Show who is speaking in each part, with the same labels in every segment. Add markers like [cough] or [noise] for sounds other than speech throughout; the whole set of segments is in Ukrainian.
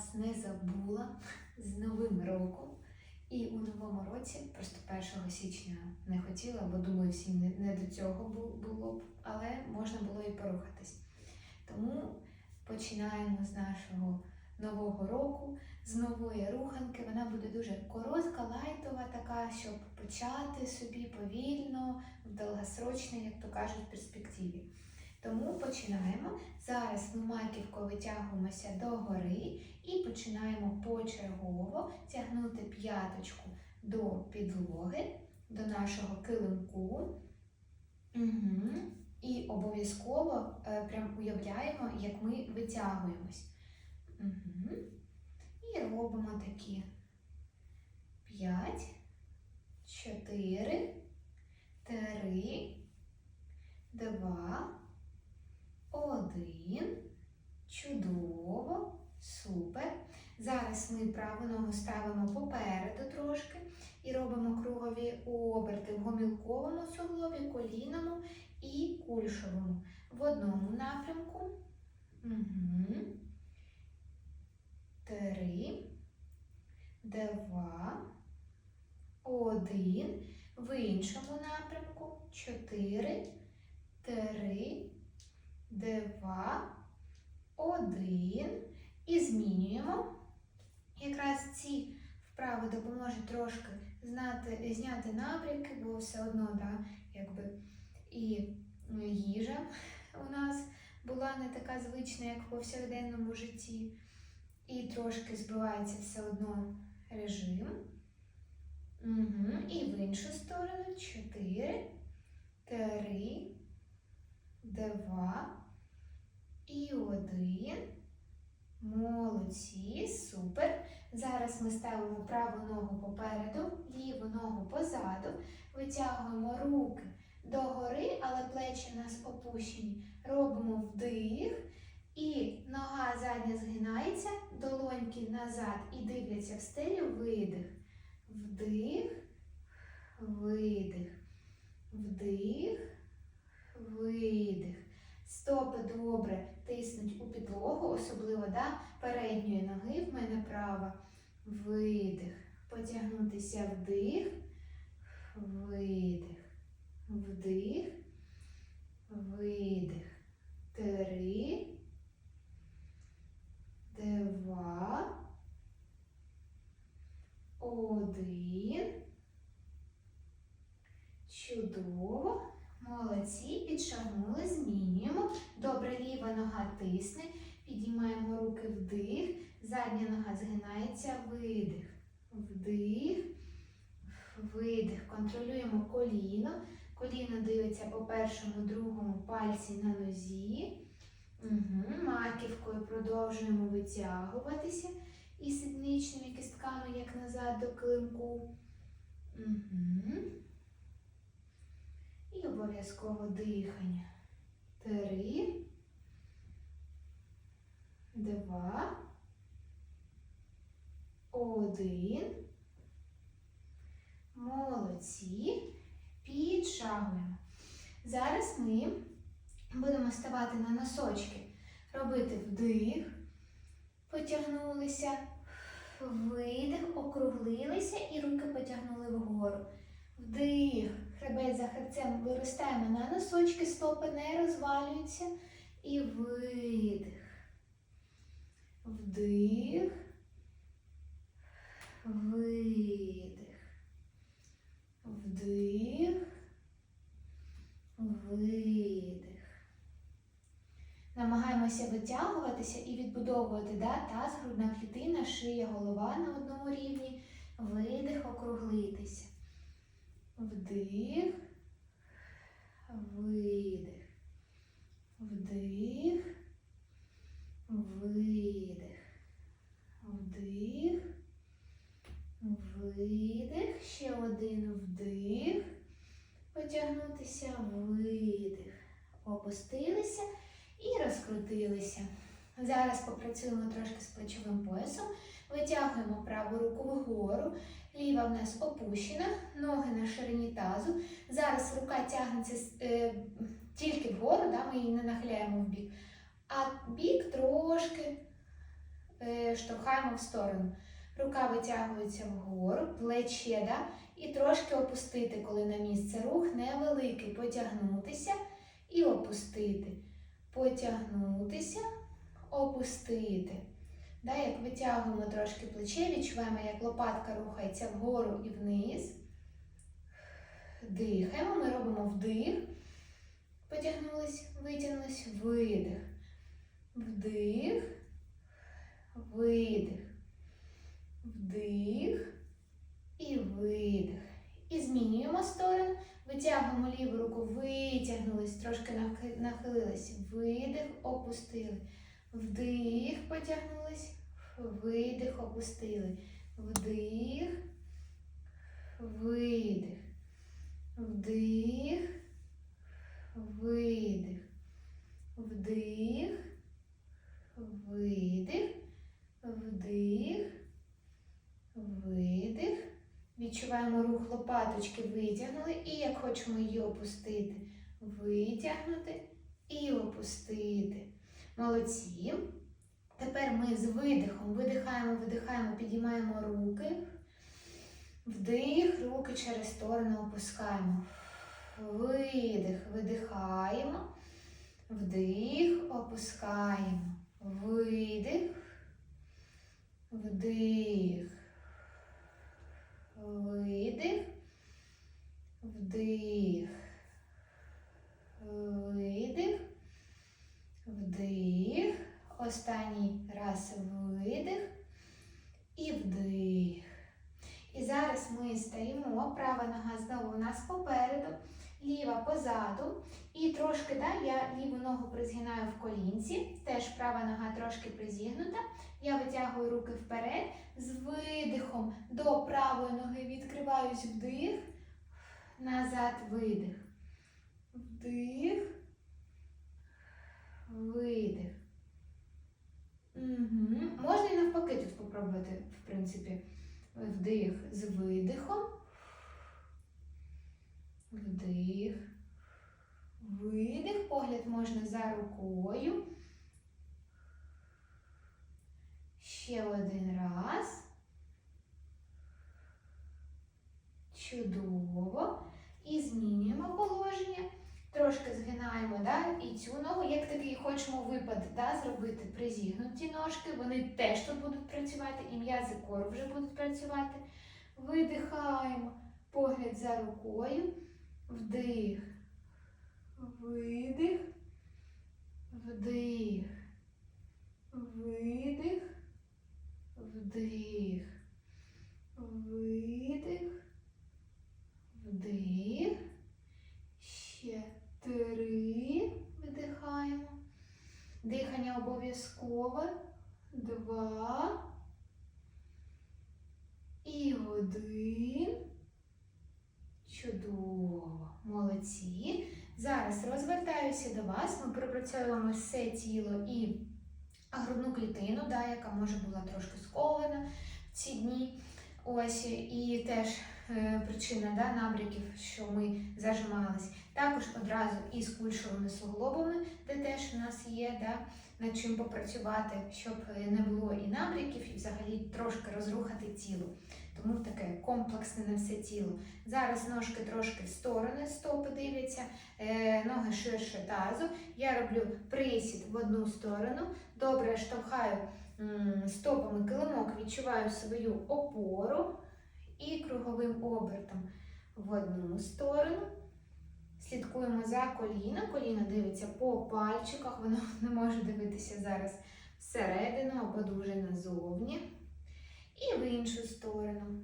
Speaker 1: вас не забула з Новим роком. І у новому році, просто 1 січня не хотіла, бо думаю, всім не, не до цього було б, але можна було і порухатись. Тому починаємо з нашого нового року, з нової руханки. Вона буде дуже коротка, лайтова, така, щоб почати собі повільно, в довгосрочній, як то кажуть, перспективі. Тому починаємо. Зараз ми маківкою витягуємося догори і починаємо почергово тягнути п'яточку до підлоги, до нашого килимку. Угу. І обов'язково е, прям уявляємо, як ми витягуємось. Угу. І робимо такі 5, 4, 3, 2, 1. Чудово, супер. Зараз ми праву ногу ставимо попереду трошки і робимо кругові оберти в гомілковому суглобі, колінному і кульшовому. В одному напрямку. Угу. Три, два, один. В іншому напрямку. Чотири, три, два, один. І змінюємо. Якраз ці вправи допоможуть трошки знати, зняти набряки, бо все одно, да, якби і ну, їжа у нас була не така звична, як в повсякденному житті. І трошки збивається все одно режим. Угу. І в іншу сторону. Чотири, три, два і один. Молодці, супер. Зараз ми ставимо праву ногу попереду, ліву ногу позаду, витягуємо руки догори, але плечі у нас опущені. Робимо вдих, і нога задня згинається, долоньки назад і дивляться в стелю, видих. Вдих, видих, вдих, видих. Стопи добре тиснуть у підлогу, особливо да, передньої ноги в мене права. Видих. Потягнутися вдих, видих, вдих, видих. Три, два, один. Чудово. Молодці, підшагнули, змінюємо. Добре, ліва нога тисне. Підіймаємо руки вдих. Задня нога згинається, видих. Вдих, видих. Контролюємо коліно. Коліно дивиться по першому, другому пальці на нозі. Угу. Маківкою продовжуємо витягуватися і сідничними кістками, як назад до килимку. Угу. І обов'язково дихання. Три, два, один. Молодці. Підшагуємо. Зараз ми будемо ставати на носочки, робити вдих, потягнулися, видих, округлилися і руки потягнули вгору. Вдих, хребет за хребцем виростаємо на носочки, стопи не розвалюються. І видих. Вдих. Видих. Вдих. Видих. Намагаємося витягуватися і відбудовувати да, таз, грудна клітина, шия, голова на одному рівні. Видих, округлитися. Вдих, видих, вдих, видих, вдих, видих, ще один вдих, потягнутися, видих, опустилися і розкрутилися. Зараз попрацюємо трошки з плечовим поясом, витягуємо праву руку вгору. Ліва в нас опущена, ноги на ширині тазу. Зараз рука тягнеться е, тільки вгору, да, ми її не нахиляємо в бік. А бік трошки е, штовхаємо в сторону. Рука витягується вгору, плече, да? і трошки опустити, коли на місце. Рух невеликий. Потягнутися і опустити. Потягнутися, опустити. Да, як витягуємо трошки плече, відчуваємо, як лопатка рухається вгору і вниз. Дихаємо, ми робимо вдих. Потягнулись, витягнулись, видих. Вдих, видих. Вдих і видих. І змінюємо сторону. Витягуємо ліву руку, витягнулись, трошки нахилились. Видих, опустили. Вдих, потягнулись. Видих, опустили. Вдих, видих. Вдих, видих. Вдих, видих. Вдих. Видих. Відчуваємо рух лопаточки, витягнули. І як хочемо її опустити. Витягнути і опустити. Молодці. Тепер ми з видихом видихаємо, видихаємо, підіймаємо руки. Вдих, руки через сторону опускаємо. Видих, видихаємо. Вдих, опускаємо. Видих. Вдих. Видих. Вдих. Видих. Вдих. Останній раз видих. І вдих. І зараз ми стоїмо, права нога знову у нас попереду, ліва позаду. І трошки, да, я ліву ногу призгинаю в колінці, теж права нога трошки призігнута. Я витягую руки вперед, з видихом до правої ноги відкриваюсь вдих, назад видих. Вдих, видих. Угу. Можна і навпаки тут попробувати, в принципі. Вдих з видихом. Вдих. Видих. Погляд можна за рукою. Ще один раз. Чудово. І змінюємо положення. Трошки згинаємо да? і цю ногу, як такий хочемо випад да, зробити призігнуті ножки, вони теж тут будуть працювати, і м'язи кору вже будуть працювати. Видихаємо, погляд за рукою, вдих, видих, вдих, видих, вдих, видих, вдих. Ще три. Видихаємо. Дихання обов'язкове. Два. І один. Чудово. Молодці. Зараз розвертаюся до вас. Ми пропрацьовуємо все тіло і грудну клітину, да, яка може була трошки скована в ці дні. Ось і теж е, причина да, набряків, що ми зажимались. Також одразу і з кульшовими суглобами, де теж у нас є да, над чим попрацювати, щоб не було і набряків, і взагалі трошки розрухати тіло. Тому таке комплексне на все тіло. Зараз ножки трошки в сторони, стопи дивляться, е, ноги ширше тазу. Я роблю присід в одну сторону. Добре штовхаю стопами килимок, відчуваю свою опору і круговим обертом в одну сторону. Слідкуємо за коліном. Коліно дивиться по пальчиках, воно [laughs] не може дивитися зараз всередину або дуже назовні. І в іншу сторону.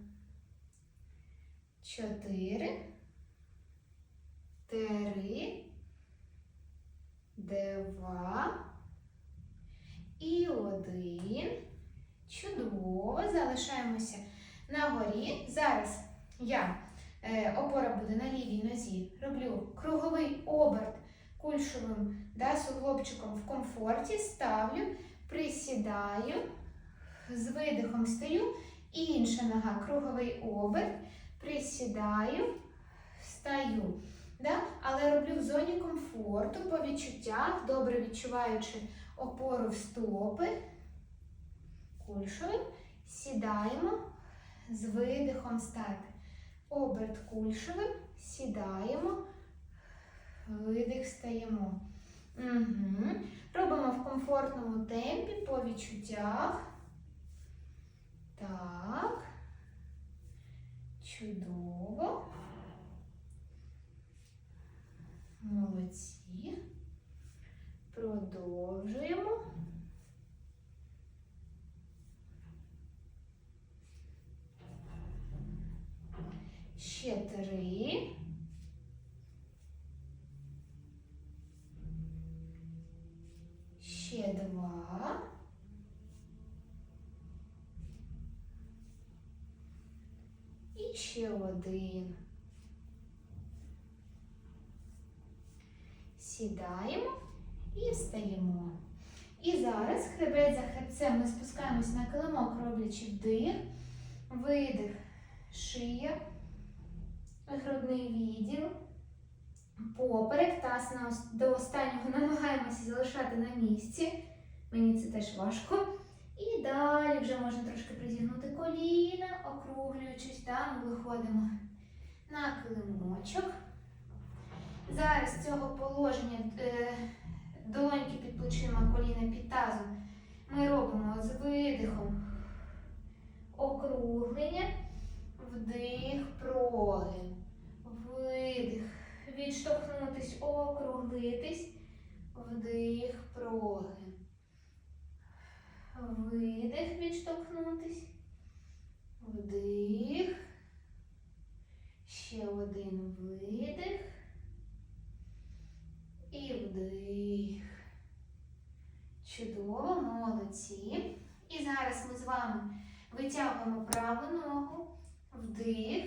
Speaker 1: Чотири. Три. Два. І один. Чудово. Залишаємося на горі. Зараз я, е, опора буде на лівій нозі, роблю круговий оберт кульшовим да, суглобчиком в комфорті, ставлю, присідаю, з видихом стою, інша нога, круговий оберт, присідаю, встаю. Да? Але роблю в зоні комфорту, по відчуттях, добре відчуваючи опору в стопи. кульшовим. Сідаємо з видихом стати. Оберт кульшовим, сідаємо, видих стаємо. Угу. Робимо в комфортному темпі по відчуттях. Так. Чудово. Молодці. Продовжуємо. Ще три. Ще два. І ще один. Сідаємо і встаємо. І зараз хребет за хребцем ми спускаємось на килимок, роблячи вдих, видих, шия, грудний відділ, поперек, таз до останнього намагаємося залишати на місці. Мені це теж важко. І далі вже можна трошки призігнути коліна, округлюючись, да, ми виходимо на килимочок. Зараз з цього положення е, долоньки під плечима, коліна під тазом ми робимо з видихом округлення, вдих, прогин, видих, відштовхнутись, округлитись, вдих, прогин. Видих, відштовхнутись. Вдих. Ще один видих. І вдих. Чудово, молодці. І зараз ми з вами витягуємо праву ногу, вдих,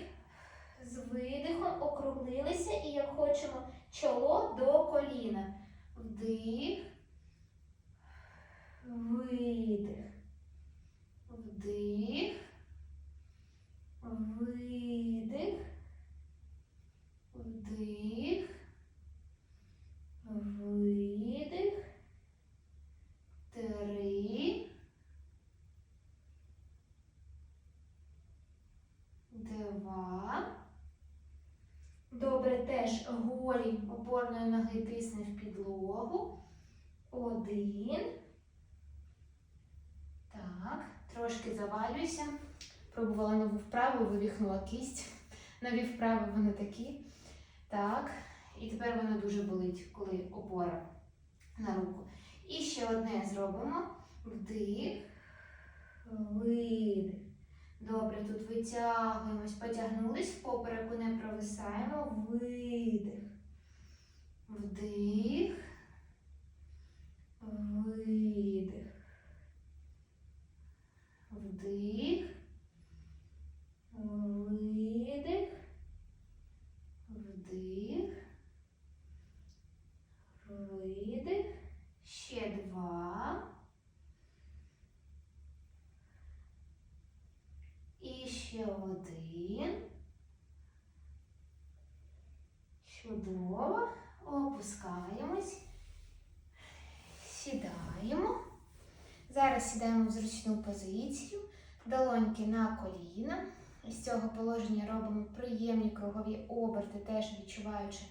Speaker 1: з видихом округлилися і як хочемо чоло до коліна. Вдих, видих, вдих, видих, вдих, видих, три, два. Добре, теж голі опорної ноги тисне в підлогу. Один. Так, трошки завалююся. Пробувала нову вправу, вивіхнула кість. Нові вправи вони такі. Так. І тепер вона дуже болить, коли опора на руку. І ще одне зробимо. Вдих, видих. Добре, тут витягуємось, потягнулись, в не провисаємо. Видих. Вдих. Видих. Вдих. Видих. Вдих. Видих. Ще два. І ще один. Чудово. Опускаємось. Сідаємо. Зараз сідаємо в зручну позицію. Долоньки на коліна. З цього положення робимо приємні кругові оберти, теж відчуваючи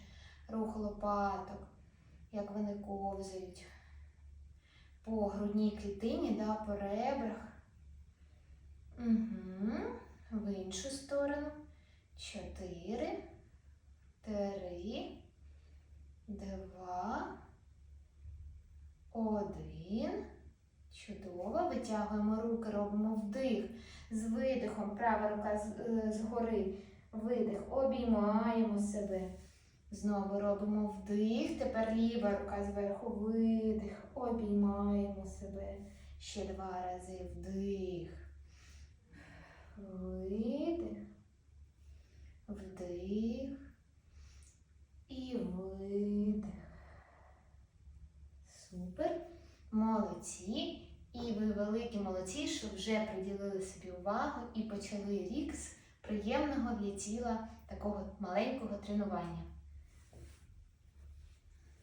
Speaker 1: рух лопаток, як вони ковзають по грудній клітині, да, по ребрах. Угу. В іншу сторону. Чотири, три, два, один. Чудово. Витягуємо руки, робимо вдих. З видихом. Права рука е, згори. Видих. Обіймаємо себе. Знову робимо вдих. Тепер ліва рука зверху. Видих. Обіймаємо себе. Ще два рази вдих. Видих. Вдих. І видих. Супер. Молодці. І ви великі молодці, що вже приділили собі увагу і почали рік з приємного для тіла такого маленького тренування.